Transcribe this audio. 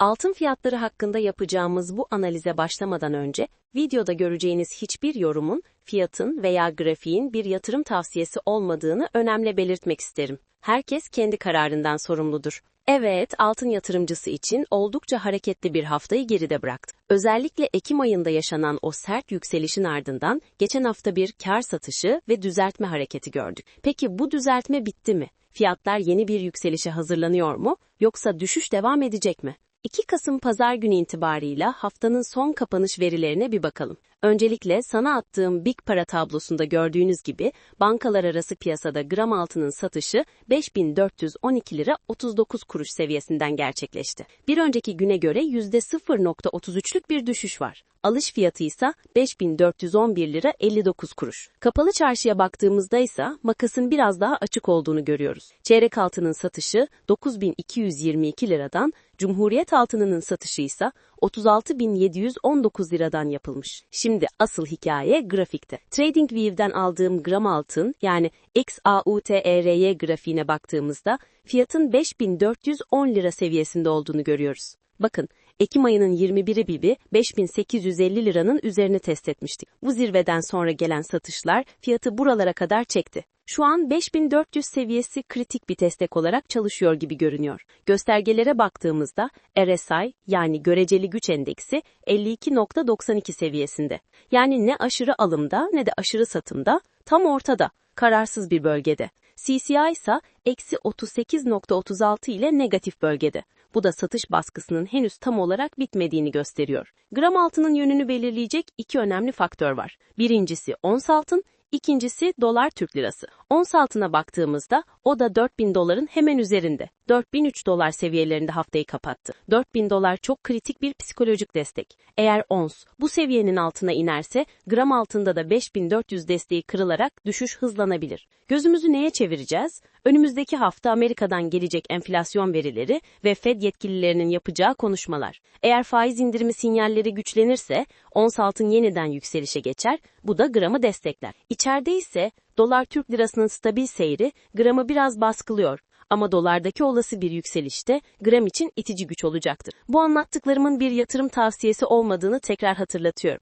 Altın fiyatları hakkında yapacağımız bu analize başlamadan önce, videoda göreceğiniz hiçbir yorumun, fiyatın veya grafiğin bir yatırım tavsiyesi olmadığını önemli belirtmek isterim. Herkes kendi kararından sorumludur. Evet, altın yatırımcısı için oldukça hareketli bir haftayı geride bıraktı. Özellikle Ekim ayında yaşanan o sert yükselişin ardından geçen hafta bir kar satışı ve düzeltme hareketi gördük. Peki bu düzeltme bitti mi? Fiyatlar yeni bir yükselişe hazırlanıyor mu? Yoksa düşüş devam edecek mi? 2 Kasım pazar günü itibarıyla haftanın son kapanış verilerine bir bakalım. Öncelikle sana attığım Big Para tablosunda gördüğünüz gibi bankalar arası piyasada gram altının satışı 5412 lira 39 kuruş seviyesinden gerçekleşti. Bir önceki güne göre %0.33'lük bir düşüş var. Alış fiyatı ise 5411 lira 59 kuruş. Kapalı çarşıya baktığımızda ise makasın biraz daha açık olduğunu görüyoruz. Çeyrek altının satışı 9222 liradan, Cumhuriyet altınının satışı ise 36.719 liradan yapılmış. Şimdi asıl hikaye grafikte. TradingView'den aldığım gram altın yani XAUTERY grafiğine baktığımızda fiyatın 5410 lira seviyesinde olduğunu görüyoruz. Bakın, Ekim ayının 21'i gibi 5850 liranın üzerini test etmiştik. Bu zirveden sonra gelen satışlar fiyatı buralara kadar çekti. Şu an 5400 seviyesi kritik bir destek olarak çalışıyor gibi görünüyor. Göstergelere baktığımızda RSI yani göreceli güç endeksi 52.92 seviyesinde. Yani ne aşırı alımda ne de aşırı satımda tam ortada, kararsız bir bölgede. CCI ise eksi 38.36 ile negatif bölgede. Bu da satış baskısının henüz tam olarak bitmediğini gösteriyor. Gram altının yönünü belirleyecek iki önemli faktör var. Birincisi ons altın, İkincisi dolar Türk lirası. Ons altına baktığımızda o da 4000 doların hemen üzerinde. 4003 dolar seviyelerinde haftayı kapattı. 4000 dolar çok kritik bir psikolojik destek. Eğer ons bu seviyenin altına inerse gram altında da 5400 desteği kırılarak düşüş hızlanabilir. Gözümüzü neye çevireceğiz? Önümüzdeki hafta Amerika'dan gelecek enflasyon verileri ve Fed yetkililerinin yapacağı konuşmalar. Eğer faiz indirimi sinyalleri güçlenirse ons altın yeniden yükselişe geçer, bu da gramı destekler. İçeride ise dolar Türk lirasının stabil seyri gramı biraz baskılıyor. Ama dolardaki olası bir yükselişte gram için itici güç olacaktır. Bu anlattıklarımın bir yatırım tavsiyesi olmadığını tekrar hatırlatıyorum.